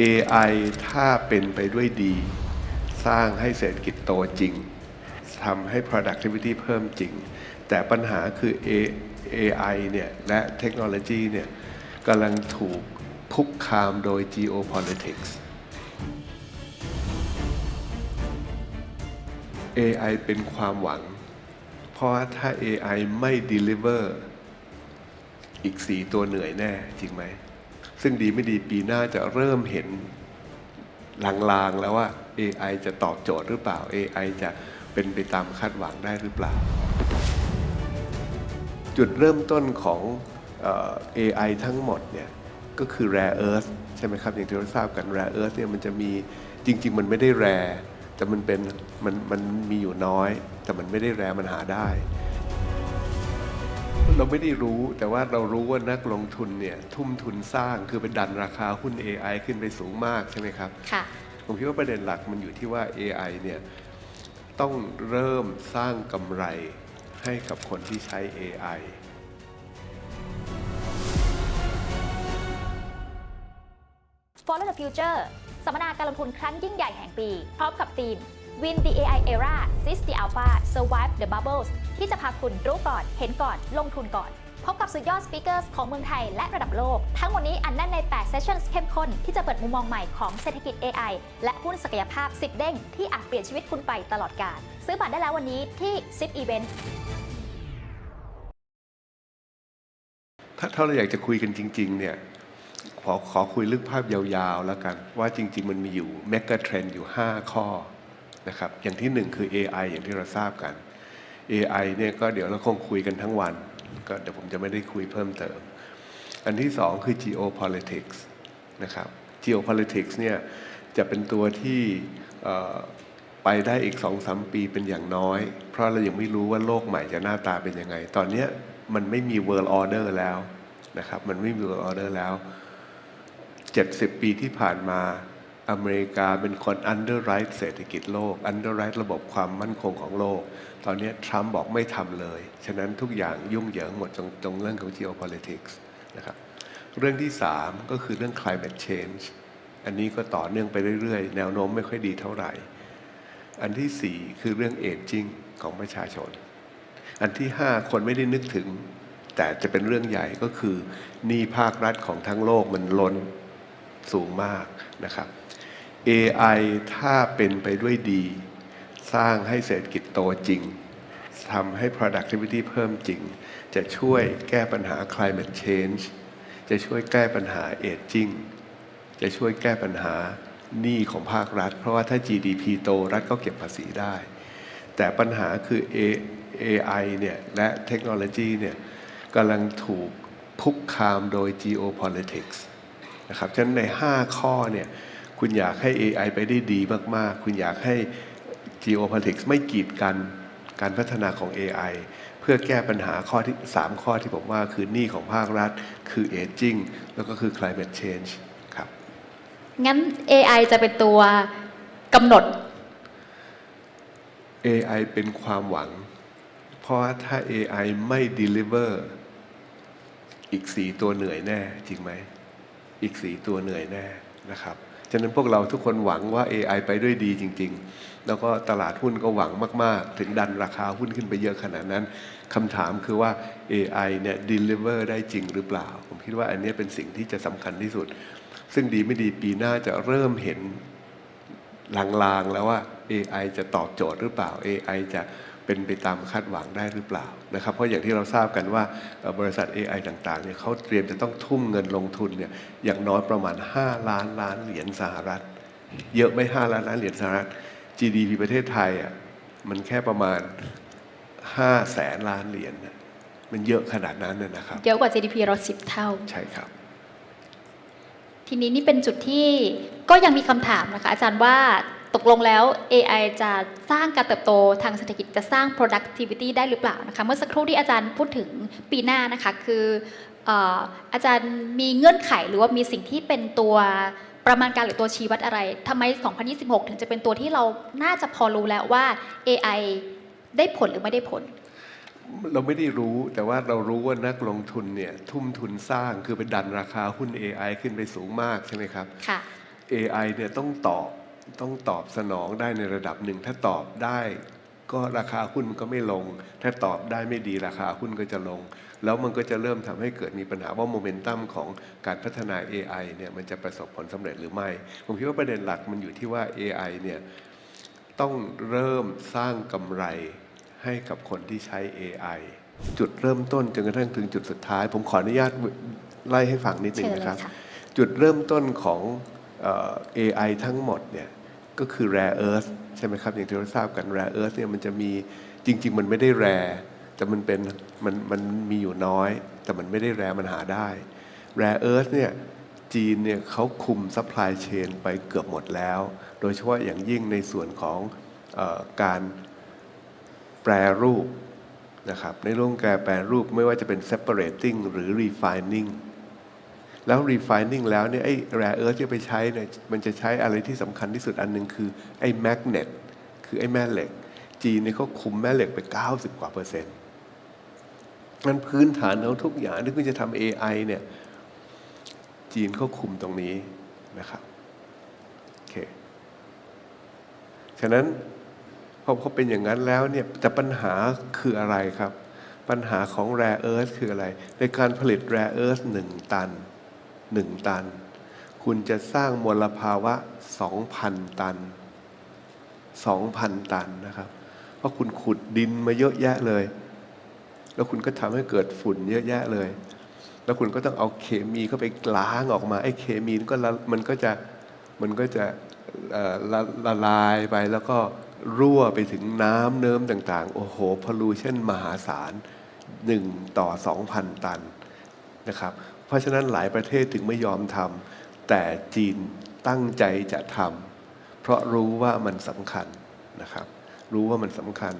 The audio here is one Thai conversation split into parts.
AI ถ้าเป็นไปด้วยดี สร้างให้เศรษฐกิจโตจริงทำให้ productivity เพิ่มจริง แต่ปัญหาคือ AI เนี่ยและเทคโนโลยีเนี่ยกำลังถูกคุกคามโดย geopolitics AI เป็นความหวัง เพราะว่าถ้า AI ไม่ deliver อีก 4 ตัวเหนื่อยแน่จริงไหม ซึ่งดีไม่ดีปีหน้าจะเริ่มเห็นลางๆแล้วว่า AI จะตอบโจทย์หรือเปล่า AI จะเป็นไปตามคาดหวังได้หรือเปล่า จุดเริ่มต้นของเอ่อ AI ทั้งหมดเนี่ยก็คือ rare earth ใช่ไหมครับ อย่างที่เราทราบกัน rare earth เนี่ยมันจะมีจริง ๆ มันไม่ได้ rare แต่มันเป็นมันมันมีอยู่น้อย แต่มันไม่ได้ rare มันหาได้ เราไม่ได้รู้ แต่ว่าเรารู้ว่านักลงทุนเนี่ยทุ่มทุนสร้างคือไปดันราคาหุ้น AI ขึ้นไปสูงมากใช่ไหมครับค่ะผมคิดว่าประเด็นหลักมันอยู่ที่ว่า AI เนี่ยต้องเริ่มสร้างกำไรให้กับคนที่ใช้ AI Follow the Future สัมมนาการลงทุนครั้งยิ่งใหญ่แห่งปี พร้อมกับทีม Win the AI Era Seize the Alpha Survive the Bubbles ที่จะพาคุณรู้ก่อน เห็นก่อน ลงทุนก่อน พบกับสุดยอดสปีกเกอร์ของเมืองไทยและระดับโลก ทั้งหมดนี้อันแน่นใน 8 Sessions เข้มข้น ที่จะเปิดมุมมองใหม่ของเศรษฐกิจ AI และหุ้นศักยภาพ 10 เด้ง ที่อาจเปลี่ยนชีวิตคุณไปตลอดกาลซื้อบัตรได้แล้ววันนี้ที่10 Event ถ้าถ้าเราอยากจะคุยกันจริง ๆ เนี่ยขอขอคุยเรื่องภาพยาวๆ แล้วกัน ว่าจริง ๆ มันมีอยู่แมก a เทรนอยู่ 5 ข้อนะครับอย่างที่หนึ่งคือ AI อย่างที่เราทราบกัน AI เนี่ยก็เดี๋ยวเราคงคุยกันทั้งวัน ก็เดี๋ยวผมจะไม่ได้คุยเพิ่มเติม อันที่สองคือ geopolitics นะครับ geopolitics เนี่ยจะเป็นตัวที่ไปได้อีกสองสามปีเป็นอย่างน้อย เพราะเรายังไม่รู้ว่าโลกใหม่จะหน้าตาเป็นยังไง ตอนนี้มันไม่มี world order แล้วนะครับมันไม่มี world order แล้ว 70 ปีที่ผ่านมาอเมริกาเป็นคน underwrite เศรษฐกิจโลก underwrite ระบบความมั่นคงของโลก ตอนนี้ทรัมป์บอกไม่ทำเลย ฉะนั้นทุกอย่างยุ่งเหยิงหมดตรงตรงเรื่องของ geopolitics นะครับ เรื่องที่ 3 ก็คือเรื่อง climate change อันนี้ก็ต่อเนื่องไปเรื่อยๆ แนวโน้มไม่ค่อยดีเท่าไหร่ อันทีสี่4 คือเรื่อง aging ของประชาชน อันที่ 5 คนไม่ได้นึกถึง แต่จะเป็นเรื่องใหญ่ก็คือหนี้ภาครัฐของทั้งโลกมันล้นสูงมากนะครับ AI ถ้าเป็นไปด้วยดี สร้างให้เศรษฐกิจโตจริงทำให้ productivity เพิ่มจริง จะช่วยแก้ปัญหา climate change จะช่วยแก้ปัญหา aging จะช่วยแก้ปัญหาหนี้ของภาครัฐ เพราะว่าถ้า GDP โตรัฐก็เก็บภาษีได้ แต่ปัญหาคือ AI เนี่ยและเทคโนโลยีเนี่ยกำลังถูกคุกคามโดย geopolitics นะครับ ฉะนั้นใน 5 ข้อเนี่ยคุณอยากให้ AI ไปได้ดีมาก ๆ คุณอยากให้ geopolitics ไม่กีดกันการพัฒนาของ AI เพื่อแก้ปัญหาข้อที่ 3 ข้อที่ผมว่าคือหนี้ของภาครัฐ คือ aging แล้วก็คือ climate change ครับ งั้น AI จะเป็นตัวกำหนด AI เป็นความหวัง เพราะว่าถ้า AI ไม่ deliver อีก4ตัวเหนื่อยแน่ จริงไหม อีก4ตัวเหนื่อยแน่นะครับ ฉะนั้นพวกเราทุกคนหวังว่า AI ไปด้วยดีจริง ๆ แล้วก็ตลาดหุ้นก็หวังมาก ๆ ถึงดันราคาหุ้นขึ้นไปเยอะขนาดนั้นคำถามคือว่า AI เนี่ย deliver ได้จริงหรือเปล่า ผมคิดว่าอันนี้เป็นสิ่งที่จะสำคัญที่สุด ซึ่งดีไม่ดีปีหน้าจะเริ่มเห็นลางๆแล้วว่า AI จะตอบโจทย์หรือเปล่า AI จะ เป็นไปตามคาดหวังได้หรือเปล่านะครับ เพราะอย่างที่เราทราบกันว่าเอ่อบริษัท AI ต่างๆเนี่ยเขาเตรียมจะต้องทุ่มเงินลงทุนเนี่ยอย่างน้อยประมาณ 5 ล้านล้านเหรียญสหรัฐ เยอะไหม่ 5 ล้านล้านเหรียญสหรัฐ GDP ประเทศไทยอะมันแค่ประมาณ5แสนล้านเหรียญน่ะมันเยอะขนาดนั้นน่ะนะครับเยอะกว่า GDP เรา10เท่า ใช่ครับ ทีนี้นี่เป็นจุดที่ก็ยังมีคำถามนะคะ อาจารย์ว่า ตกลงแล้ว AI จะสร้างการเติบโตทางเศรษฐกิจจะสร้าง productivity ได้หรือเปล่านะคะเมื่อสักครู่ที่อาจารย์พูดถึงปีหน้านะคะคือเอ่ออาจารย์มีเงื่อนไขหรือว่ามีสิ่งที่เป็นตัวประมาณการหรือตัวชี้วัดอะไรทำไม 2026 ถึงจะเป็นตัวที่เราน่าจะพอรู้แล้วว่า AI ได้ผลหรือไม่ได้ผล เราไม่ได้รู้แต่ว่าเรารู้ว่านักลงทุนเนี่ยทุ่มทุนสร้างคือไปดันราคาหุ้น AI ขึ้นไปสูงมากใช่ไหมครับค่ะ AI เนี่ยต้องตอบ ต้องตอบสนองได้ในระดับหนึ่ง ถ้าตอบได้ก็ราคาหุ้นมันก็ไม่ลง ถ้าตอบได้ไม่ดีราคาหุ้นก็จะลง แล้วมันก็จะเริ่มทำให้เกิดมีปัญหาว่าโมเมนตัมของการพัฒนา AI เนี่ยมันจะประสบผลสำเร็จหรือไม่ ผมคิดว่าประเด็นหลักมันอยู่ที่ว่า AI เนี่ยต้องเริ่มสร้างกำไรให้กับคนที่ใช้ AI จุดเริ่มต้นจนกระทั่งถึงจุดสุดท้าย ผมขออนุญาตไล่ให้ฟังนิดหนึ่งเชิญเลยนะครับค่ะจุดเริ่มต้นของเอ่อ AI ทั้งหมดเนี่ย ก็คือ rare earth ใช่ไหมครับ อย่างที่เราทราบกัน rare earth เนี่ยมันจะมีจริง ๆ มันไม่ได้ rare แต่มันเป็นมันมันมีอยู่น้อย แต่มันไม่ได้ rare มันหาได้ rare earth เนี่ยจีนเนี่ยเขาคุม supply chain ไปเกือบหมดแล้ว โดยเฉพาะอย่างยิ่งในส่วนของออการแปรรูปนะครับในเรื่องการแปรรูปไม่ว่าจะเป็น separating หรือ refining แล้ว refining แล้วเนี่ยไอ้ rare earth ที่ไปใช้เนี่ยมันจะใช้อะไรที่สำคัญที่สุดอันหนึ่งคือไอ้ magnet คือไอ้แม่เหล็ก จีนเนี่ยเขาคุมแม่เหล็กไป 90 กว่าเปอร์เซ็นต์งั้นพื้นฐานเขาทุกอย่างที่คุณจะทำ AI เนี่ยจีนเขาคุมตรงนี้นะครับโอเคฉะนั้นพอพอเป็นอย่างนั้นแล้วเนี่ยแต่ปัญหาคืออะไรครับ ปัญหาของ rare earth คืออะไร ในการผลิต rare earth หนึ่งตัน หนึ่งตัน คุณจะสร้างมลภาวะ2,000ตัน2,000ตันนะครับ เพราะคุณขุดดินมาเยอะแยะเลย แล้วคุณก็ทำให้เกิดฝุ่นเยอะแยะเลย แล้วคุณก็ต้องเอาเคมีเข้าไปล้างออกมาไอ้เคมีมันก็มันก็จะมันก็จะละละลายไปแล้วก็รั่วไปถึงน้ำเนิ้มต่าง ๆ โอ้โหพลูชันมหาศาลหนึ่งต่อ2,000ตันนะครับ เพราะฉะนั้นหลายประเทศถึงไม่ยอมทำแต่จีนตั้งใจจะทำเพราะรู้ว่ามันสำคัญนะครับ รู้ว่ามันสำคัญ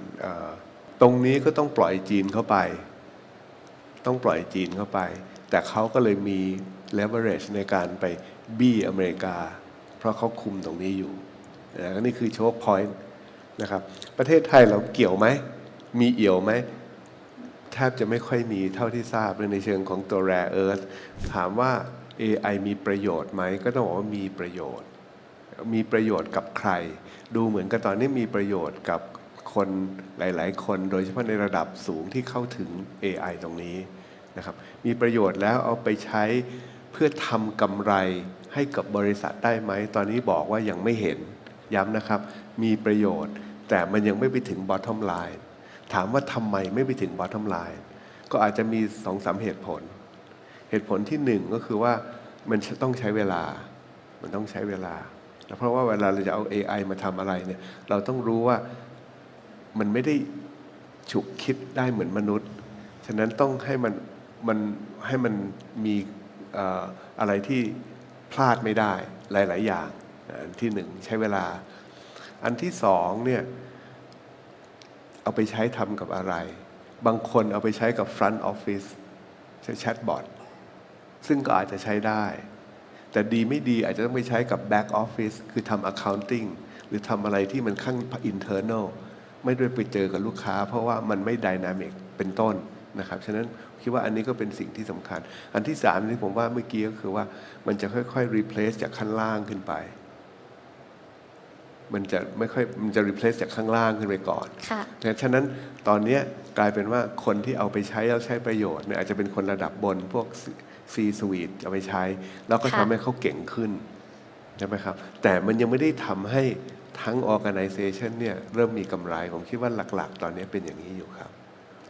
ตรงนี้ก็ต้องปล่อยจีนเข้าไป ต้องปล่อยจีนเข้าไป แต่เขาก็เลยมี leverage ในการไปบี้อเมริกา เพราะเขาคุมตรงนี้อยู่นี่คือโชคพอยต์นะครับ ประเทศไทยเราเกี่ยวไหม มีเอี่ยวไหม แทบจะไม่ค่อยมีเท่าที่ทราบเลยในเชิงของตัว rare earth ถามว่า AI มีประโยชน์ไหมก็ต้องบอกว่ามีประโยชน์ มีประโยชน์กับใคร ดูเหมือนกับตอนนี้มีประโยชน์กับคนหลาย ๆ คนโดยเฉพาะในระดับสูงที่เข้าถึง AI ตรงนี้นะครับมีประโยชน์แล้วเอาไปใช้เพื่อทำกำไรให้กับบริษัทได้ไหม ตอนนี้บอกว่ายังไม่เห็นย้ำนะครับ มีประโยชน์แต่มันยังไม่ไปถึง bottom line ถามว่าทำไมไม่ไปถึง bottom line ก็อาจจะมีสองสามเหตุผล เหตุผลที่หนึ่งก็คือว่ามันต้องใช้เวลา มันต้องใช้เวลา เพราะว่าเวลาเราจะเอา AI มาทำอะไรเนี่ย เราต้องรู้ว่ามันไม่ได้ฉุกคิดได้เหมือนมนุษย์ ฉะนั้นต้องให้มันมันให้มันมีเอ่ออะไรที่พลาดไม่ได้หลาย ๆ อย่าง อันที่หนึ่งใช้เวลา อันที่สองเนี่ย เอาไปใช้ทำกับอะไร บางคนเอาไปใช้กับ front office ใช้แชทบอทซึ่งก็อาจจะใช้ได้ แต่ดีไม่ดีอาจจะต้องไปใช้กับ back office คือทำ accounting หรือทำอะไรที่มันข้าง internal ไม่ได้ไปเจอกับลูกค้า เพราะว่ามันไม่ dynamic เป็นต้นนะครับ ฉะนั้นคิดว่าอันนี้ก็เป็นสิ่งที่สำคัญ อันที่สามที่ผมว่าเมื่อกี้ก็คือว่ามันจะค่อยๆ replace จากข้างล่างขึ้นไป มันจะไม่ค่อยมันจะ replace จากข้างล่างขึ้นไปก่อนค่ะนะฉะนั้นตอนเนี้ยกลายเป็นว่าคนที่เอาไปใช้แล้วใช้ประโยชน์เนี่ยอาจจะเป็นคนระดับบนพวก C suite เอาไปใช้ แล้วก็ค่ะทำให้เขาเก่งขึ้นใช่ไหมครับ แต่มันยังไม่ได้ทำให้ทั้ง organization เนี่ยเริ่มมีกำไร ผมคิดว่าหลักๆ ตอนนี้เป็นอย่างนี้อยู่ครับ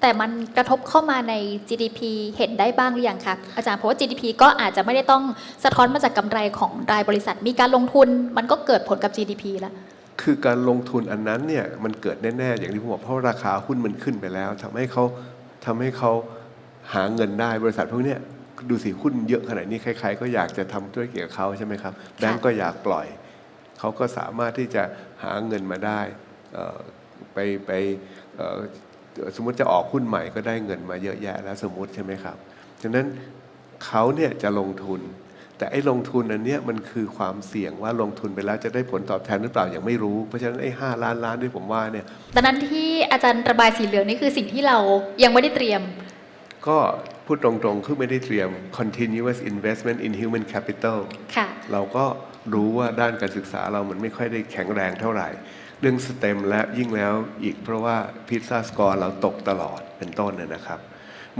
แต่มันกระทบเข้ามาใน GDP เห็นได้บ้างหรือยังคะอาจารย์เพราะว่า GDP ก็อาจจะไม่ได้ต้องสะท้อนมาจากกำไรของรายบริษัท มีการลงทุน มันก็เกิดผลกับ GDP แล้ว คือการลงทุนอันนั้นเนี่ยมันเกิดแน่ๆอย่างที่ผมบอกเพราะราคาหุ้นมันขึ้นไปแล้วทำให้เขาทำให้เขาหาเงินได้บริษัทพวกนี้ดูสิหุ้นเยอะขนาดนี้ใคร ๆ ก็อยากจะทำธุรกิจกับเขาใช่ไหมครับแบงก์ก็อยากปล่อยเขาก็สามารถที่จะหาเงินมาได้ไปไปสมมติจะออกหุ้นใหม่ก็ได้เงินมาเยอะแยะแล้วสมมติใช่ไหมครับฉะนั้นเขาเนี่ยจะลงทุน แต่ไอ้ลงทุนอันเนี้ยมันคือความเสี่ยงว่าลงทุนไปแล้วจะได้ผลตอบแทนหรือเปล่ายังไม่รู้ เพราะฉะนั้นไอ้ห้าล้านล้านที่ผมว่าเนี่ยดังนั้นที่อาจารย์ระบายสีเหลืองนี่คือสิ่งที่เรายังไม่ได้เตรียม ก็พูดตรงๆ คือไม่ได้เตรียม continuous investment in human capital ค่ะเราก็รู้ว่าด้านการศึกษาเรามันไม่ค่อยได้แข็งแรงเท่าไหร่ เรื่องสเต็มและยิ่งแล้วอีกเพราะว่าพิซซ่าสกอร์เราตกตลอดเป็นต้นนะนะครับ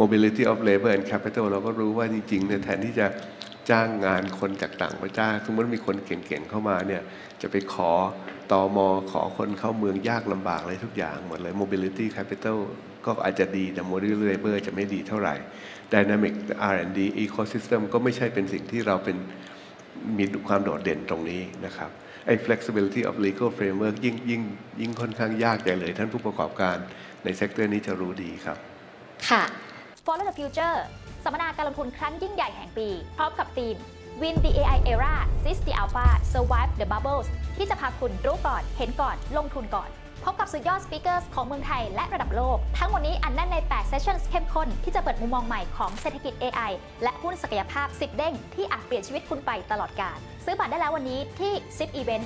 mobility of labor and capital เราก็รู้ว่าจริงๆเนี่ยแทนที่จะ จ้างงานคนจากต่างประเทศสมมติมีคนเก่งๆเข้ามาเนี่ยจะไปขอตอมอขอคนเข้าเมืองยากลำบากเลยทุกอย่างหมดเลย mobility capital ก็อาจจะดีแต่ mobility labor จะไม่ดีเท่าไหร่ dynamic R&D ecosystem ก็ไม่ใช่เป็นสิ่งที่เราเป็นมีความโดดเด่นตรงนี้นะครับไอ้ flexibility of legal framework ยิ่งยิ่งยิ่งค่อนข้างยากใหญ่เลย ท่านผู้ประกอบการในเซกเตอร์นี้จะรู้ดีครับ ค่ะ Follow the Future สัมมนาการลงทุนครั้งยิ่งใหญ่แห่งปี พร้อมกับทีม Win the AI Era Seize the Alpha Survive the Bubbles ที่จะพาคุณรู้ก่อน เห็นก่อน ลงทุนก่อน พบกับสุดยอดสปีกเกอร์ของเมืองไทยและระดับโลก ทั้งหมดนี้อันแน่นใน8 s e s s i o n เข้มข้น ที่จะเปิดมุมมองใหม่ของเศรษฐกิจ AI และหุ้นศักยภาพ 10 เด้ง ที่อาจเปลี่ยนชีวิตคุณไปตลอดกาล ซื้อบัตรได้แล้ววันนี้ที่10 Event